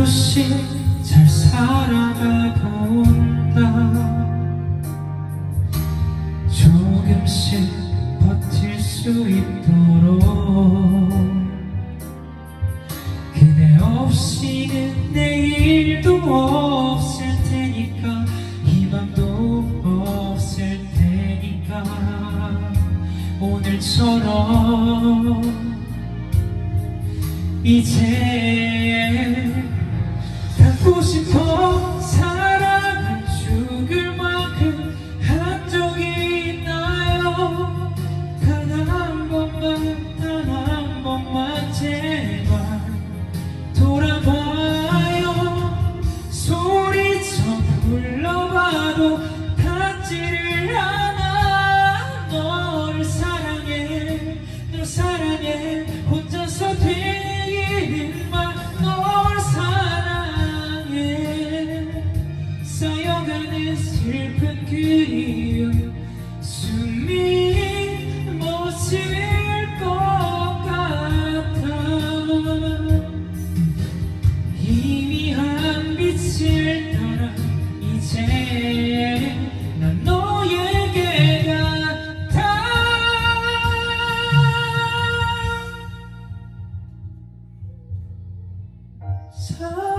조금씩 잘 살아가고 온다. 조금씩 버틸 수 있도록. 그대 없이는 내일도 없을 테니까 희망도 없을 테니까. 오늘처럼 이제 不心痛。time.